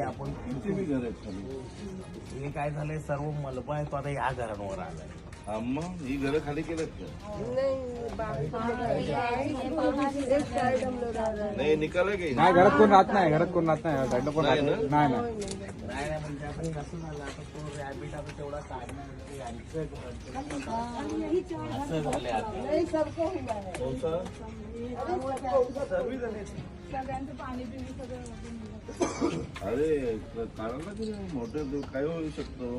आपण? किती बी घर आहेत हे काय झालंय? सर्व मलबा आहे तो आता या घरांवर आलाय. मग ही घरं खाली केलेत का? नाही निकाल आहे नाही घरात कोण राहत नाही घरात कोण राहत नाही साईडला कोण राहत नाही. नाही नाही. नाही नाही नाही म्हणजे अरे काढायला की नाही? मोठं काय होऊ शकतो.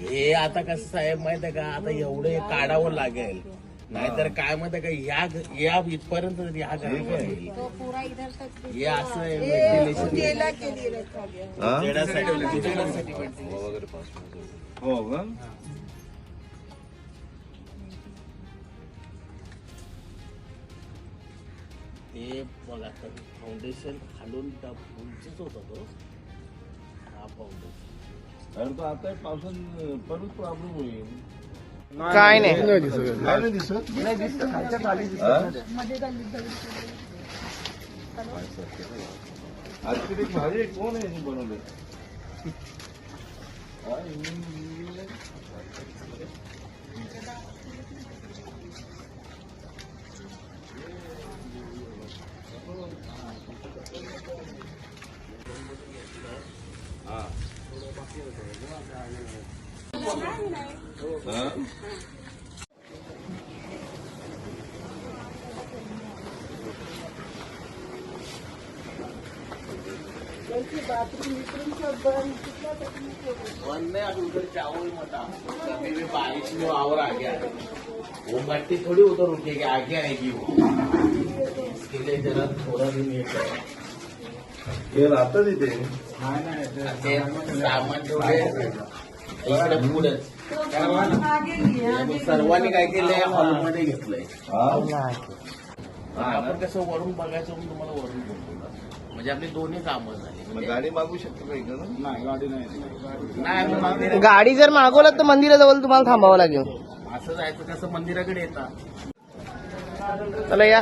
हे आता कसं साहेब माहीत आहे का? आता एवढं हे काढावं लागेल. नाहीतर काय माहीत आहे का या या इथपर्यंत तर या. हे असं. हा? जेण्यासाठी हो? का? ते बघा फाउंडेशन खालून त्या उंचीच होता तो. हा फाउंडेशन अरे तो आता पावसात परत प्रॉब्लेम होईल. काय नाही. भारी. कोण आहे हे बनवले हा. वन में अब उधर चावल मता कभी भी बारिश में और आगे वो मट्टी थोड़ी उधर रुकेगी आगे आएगी वो इसके लिए जरा थोड़ा भी नहीं हे। राहतात इथे सामान ठेवले सर्वांनी काय केलंय हॉलमध्ये घेतलंय आपण कसं वरून बघायचं म्हणून तुम्हाला वरून बोलतो म्हणजे आपली दोन्ही कामं झाली मग गाडी मागू शकतो का इकडं नाही गाडी नाही गाडी जर मागवलं तर मंदिराजवळ तुम्हाला थांबावं लागेल. असं जायचं कसं मंदिराकडे येतात चला या.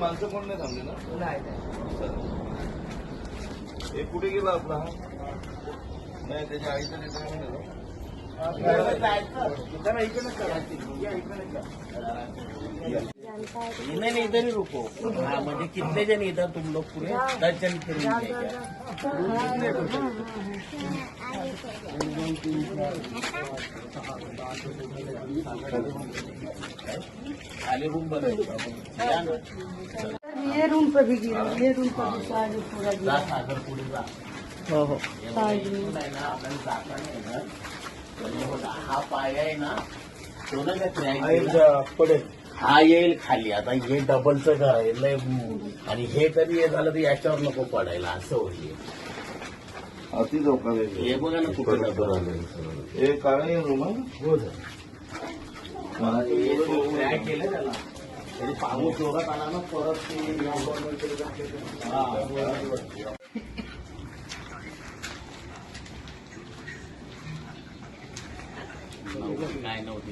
माणसं कोण नाही थांबले ना हे कुठे गेला आपला हा? नाही त्याच्या आईचं नाही नहीं नहीं इधर ही रुको हाँ म्हणजे कितने जन इधर तुम लोग पूरे दस जन जाएगा खाली रूम या ना. ये रूम पे भी गिरा ये रूम पे भी सारे पूरा जा सागर पुढे जा हो। हो हा। पाया आहे ना तो ना त्या पडेल हा येईल खाली. आता हे डबलचं घर आहे लय आणि हे कधी हे झालं तर याच्यावर नको पडायला असं होईल. अति लोकांना हे बघा ना कुठे डबल आलं. हे काळे रूम हो ते क्रॅक केलं त्याला. तरी पाऊस जोरात आला ना परत ते हा. काय नव्हती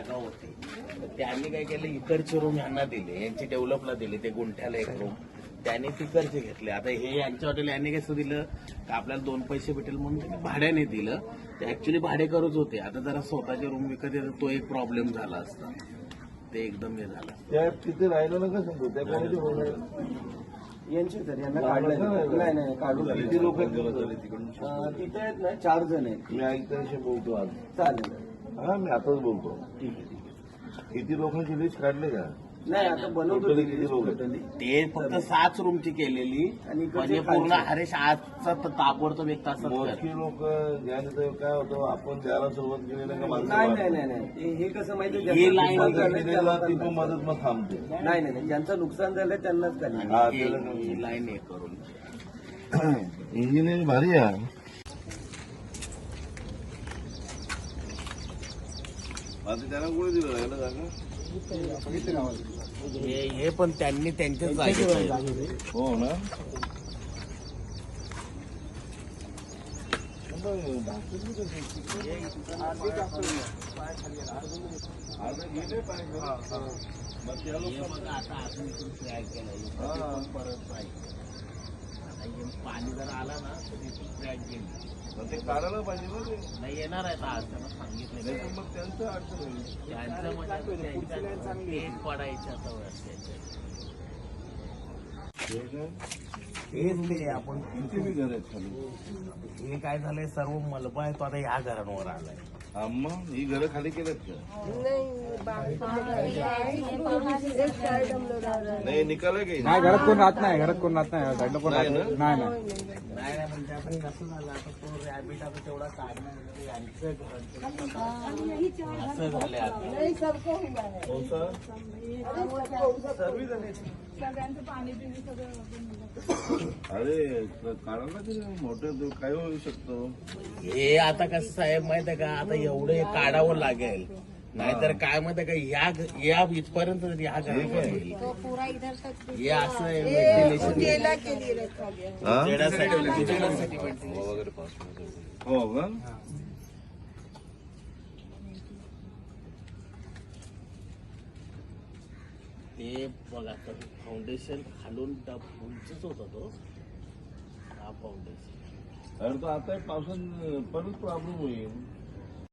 जागा होती. त्यांनी काय केलं इकडचे रूम यांना दिले. यांची डेव्हलपला दिले. ते गुंठ्याला एक रूम त्यांनी तिकडचे घेतले. आता हे यांच्या हॉटेल यांनी कसं दिलं? का आपल्याला दोन पैसे भेटेल म्हणून त्यांनी भाड्याने दिलं. ते ऍक्च्युली भाडेकरूच होते. आता जरा स्वतःचे रूम विकत येतात तो एक प्रॉब्लेम झाला असता. ते एकदम हे झालं. त्या तिथे राहिलं ना का सांगतो त्या कोणाचे रूम आहे यांचे तर यांना काढलं नाही नाही. काढून किती लोक तिकडून तिथे आहेत ना चार जण आहेत. मी ऐकताशी बोलतो आज चालेल. हा मी आताच बोलतो. ठीक आहे ठीक आहे. किती लोकांची लिस्ट काढले का? नाही आता बनवतो Totally ते किती लोक? आहेत? totally. ते फक्त सात रूमची केलेली. आणि इकडचे म्हणजे खालचे. पूर्ण हरेश आजचा तर ताबडतोब एक तासात मोजकी करेल. लोक तर काय होतं आपण द्यायला सुरुवात केली नाही का नाही नाही. नाही नाही. हे- हे कसं माहिती ही line मदत नाही केलेला ती पण मदत मग थांबते. नाही नाही ज्यांचं नुकसान झालं त्यांनाच हा, आणि हे- ही लाईन हे करून. इंजिनिअरिंग भारी आहे. आता त्यांना कोणी दिलं जागा हे हे पण त्यांनी त्यांच्याच जागेत हो ना? आता गेले पाणी जर आला ना तर इथून क्रॅक गेली. ते काढायला पाहिजे ना ते. नाही येणार आहे आज त्यांना सांगितलं नाही तर मग त्यांचं अडचण होईल त्यांचं म्हणजे त्यांच्या तेच पडायच्या सवय असते हे ते आपण किती बी घर आहेत खाली? हे काय झालंय सर्व मलबा आहे तो आता ह्या घरांवर आलाय. आम्हा ही घरं खाली केलेत का? नाही निकाल आहे काही नाही घरात कोण राहत नाही घरात कोण राहत नाही साईडला कोण राहत नाही. नाही ना? नाही नाही नाही नाही म्हणजे कोणता अरे काढायला तरी मोठं काय होऊ शकतो? हे आता कसं साहेब माहीत आहे का? आता एवढं काढावं लागेल. नाहीतर काय माहीत आहे का या या इथपर्यंत हे असं व्हेंटिलेशन हा? हो का? ते बघा तर फाउंडेशन खालून डब उंचच होता तो. हा फाउंडेशन अरे तो आता पावसात परत प्रॉब्लेम होईल.